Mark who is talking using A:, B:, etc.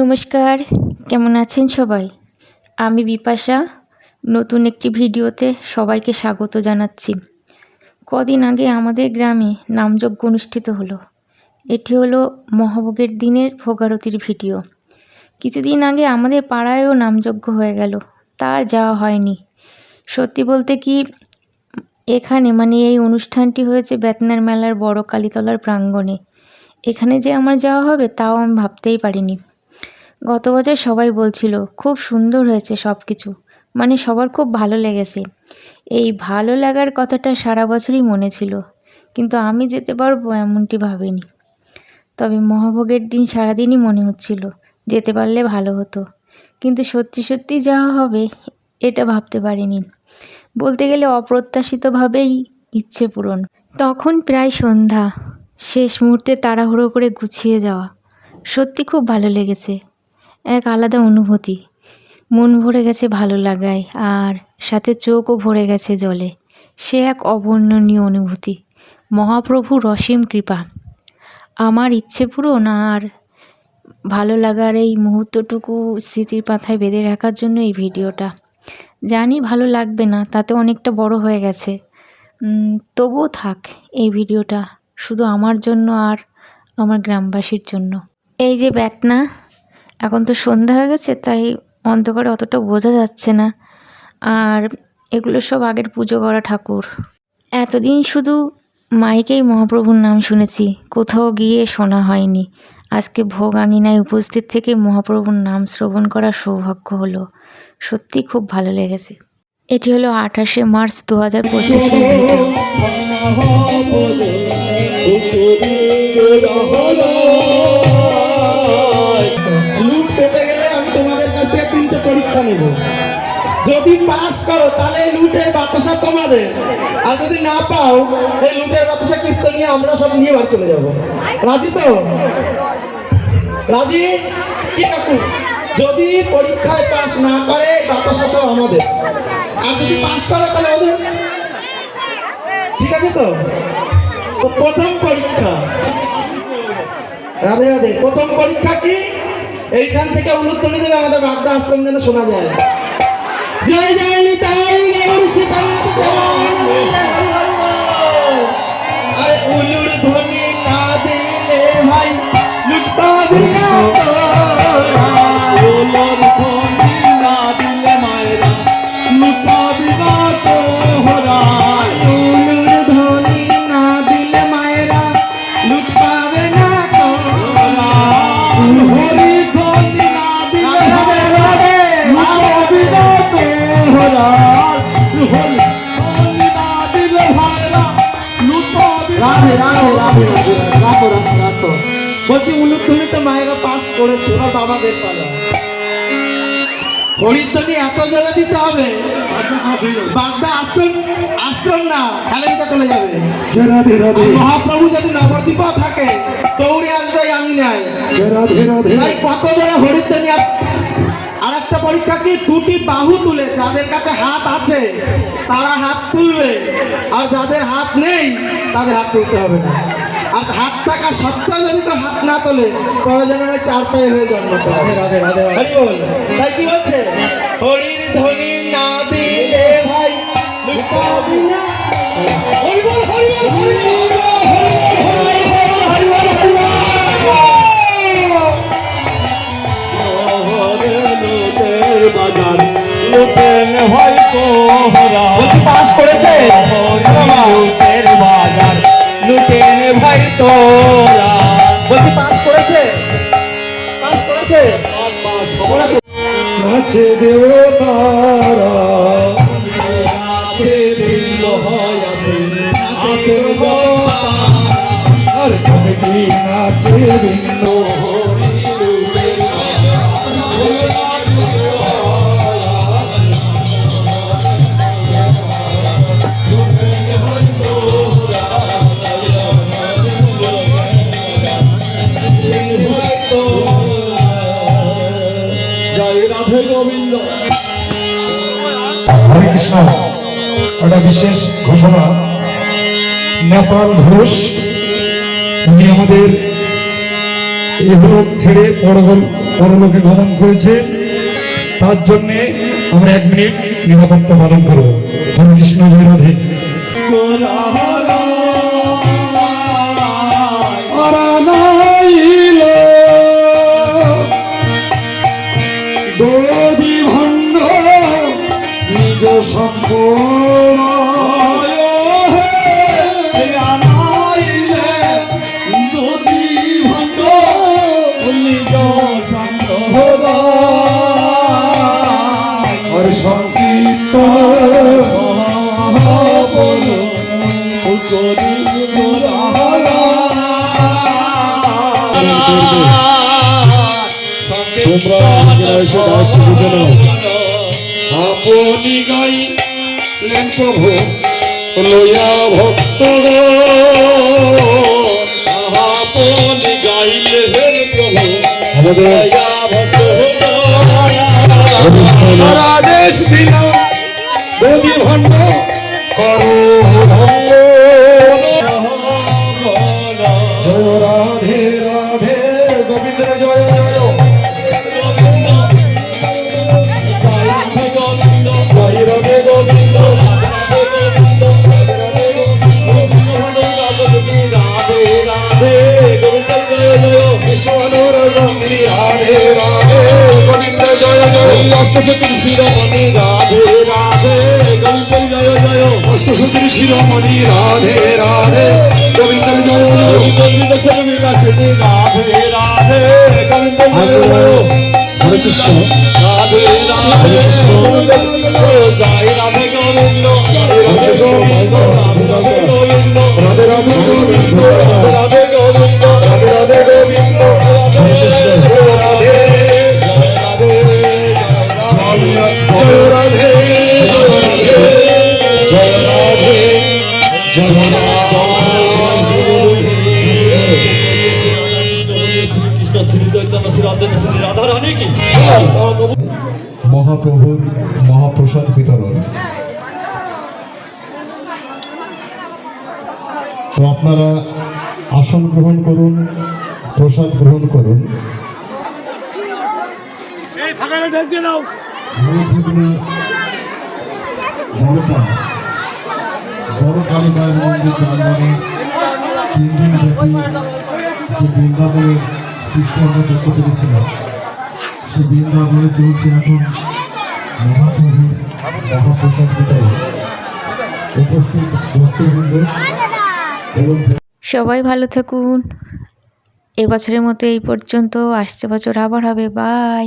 A: নমস্কার, কেমন আছেন সবাই? আমি বিপাশা, নতুন একটি ভিডিওতে সবাইকে স্বাগত জানাচ্ছি। কদিন আগে আমাদের গ্রামে নামযজ্ঞ অনুষ্ঠিত হলো। এটি হলো মহাভোগের দিনের ভোগারতির ভিডিও। কিছুদিন আগে আমাদের পাড়ায়ও নামযজ্ঞ হয়ে গেল, তার যাওয়া হয়নি। সত্যি বলতে কি, এখানে মানে এই অনুষ্ঠানটি হয়েছে বেতনার মেলার বড় কালীতলার প্রাঙ্গণে। এখানে যে আমার যাওয়া হবে, তাও আমি ভাবতেই পারিনি। গত বছর সবাই বলছিল, খুব সুন্দর হয়েছে সব কিছু মানে সবার খুব ভালো লেগেছে। এই ভালো লাগার কথাটা সারা বছরই মনে ছিল, কিন্তু আমি যেতে পারব এমনটি ভাবিনি। তবে মহাভোগের দিন সারাদিনই মনে হচ্ছিল, যেতে পারলে ভালো হতো। কিন্তু সত্যি সত্যি যাওয়া হবে, এটা ভাবতে পারিনি। বলতে গেলে অপ্রত্যাশিতভাবেই ইচ্ছে পূরণ। তখন প্রায় সন্ধ্যা, শেষ মুহূর্তে তাড়াহুড়ো করে গুছিয়ে যাওয়া। সত্যি খুব ভালো লেগেছে। এক আলাদা অনুভূতি। মন ভরে গেছে ভালো লাগায়, আর সাথে চোখও ভরে গেছে জলে। সে এক অবর্ণনীয় অনুভূতি। মহাপ্রভুর অসীম কৃপা। আমার ইচ্ছে পূরণ, আর ভালো লাগার এই মুহূর্তটুকু স্মৃতির পাথায় বেঁধে রাখার জন্য এই ভিডিওটা। জানি ভালো লাগবে না, তাতে অনেকটা বড় হয়ে গেছে। তবুও থাক, এই ভিডিওটা শুধু আমার জন্য আর আমার গ্রামবাসীর জন্য। এই যে বেতনা এখন তো সন্ধ্যা হয়ে গেছে, তাই অন্ধকারে অতটা বোঝা যাচ্ছে না। আর এগুলো সব আগের পুজো করা ঠাকুর। এতদিন শুধু মাইকেই মহাপ্রভুর নাম শুনেছি, কোথাও গিয়ে শোনা হয়নি। আজকে ভোগ আঙিনায় উপস্থিত থেকে মহাপ্রভুর নাম শ্রবণ করার সৌভাগ্য হলো। সত্যি খুব ভালো লেগেছে। এটি হলো আঠাশে মার্চ দু হাজার ভিডিও
B: পাস করো, তাহলে এই লুটের বাতাসা তোমাদের। আর যদি না পাও, এই লুটের বাতাসা কীর্তন নিয়ে আমরা সব নিয়ে বাড়ি চলে যাব। রাজি তো? রাজি? কি কাকু? যদি পরীক্ষায় পাস না করে, বাতাসা সব আমাদের। আর যদি পাস করে, তাহলে ওদের। ঠিক আছে তো? তো প্রথম পরীক্ষা। রাধে রাধে। প্রথম পরীক্ষা কি? এইখান থেকে উলুধ্বনি দেবে আমাদের বাগদা আশ্রম যেন শোনা যায়। জয় জয় নিতাই গৌর সীতানাথ আরে উলুর ধ্বনি না দিলে ভাই লুটপাবি না। করেছে এবার বাবাদের পালা হরিধ্বনি এত জোরে দিতে হবে বাগদা আশ্রম আশ্রম না খালেদিতে চলে যাবে। মহাপ্রভু যদি নবদ্বীপ থাকে দৌড়ে আসবে আমি নাই। তাই কত জোরে হরিধ্বনি আর একটা পরীক্ষা কি? দুটি বাহু তুলে যাদের কাছে হাত আছে তারা হাত তুলবে। আর যাদের হাত নেই তাদের হাত তুলতে হবে না। হাত থাকা সত্ত্বেও যদি তো হাত না তোলে তবে যেন চার পায়ে হয়ে জন্মতে হবে তাই কি বলছে হরির ধ্বনি না দিলে ভাই লুকাবি না। হরি বল হরি বল হরি বল হরি বল হরি বল হরি পাস করেছে? বলছি পাস করেছে? পাস করেছে?
C: নাচে দেবতারা আর কমিটি নাচে ভিন্ন
B: জয় রাধে গোবিন্দ।
C: হরে কৃষ্ণ একটা বিশেষ ঘোষণা। নেপাল ঘোষ উনি আমাদের এগুলো ছেড়ে পরগল পরলোকে গমন করেছে। তার জন্যে আমরা এক মিনিট নিরাপত্তা পালন করব। হরে কৃষ্ণ জয় রাধে। দেবী ভণ্ড নিজ সম্পূর্ণ আর সংকীর্তন তোমরা নিজেরা এসে দায়িত্ব আপনি গাইলেন প্রভু লইয়া ভক্ত
D: আপনি প্রভু
C: ভণ্ড করো ধন্য শিরোমণি রাধে রাধে। গোবিন্দ জয়। জয়। হরে কৃষ্ণ।
D: রাধে রাধে। রাধে গোবিন্দ। রাধে গোবিন্দ। রাধে গোবিন্দ।
C: রাধে রাধে গোবিন্দ।
D: রাধে
E: মহাপ্রভুর মহাপ্রসাদ বিতরণ। তো আপনারা আসন গ্রহণ করুন প্রসাদ গ্রহণ করুন। বড় কালী। মায়ের মন্দির প্রাঙ্গণে তিন দিন ব্যাপী যে বৃন্দাবনের সৃষ্টি আমরা করতে পেরেছিলাম। সেই বৃন্দাবনে চলছে এখন মহাপ্রভুর মহাপ্রসাদ উপস্থিত ভক্তবৃন্দ
A: সবাই ভালো থাকুন। এবছরের মতো এই পর্যন্ত। আসছে বছর আবার হবে। বাই।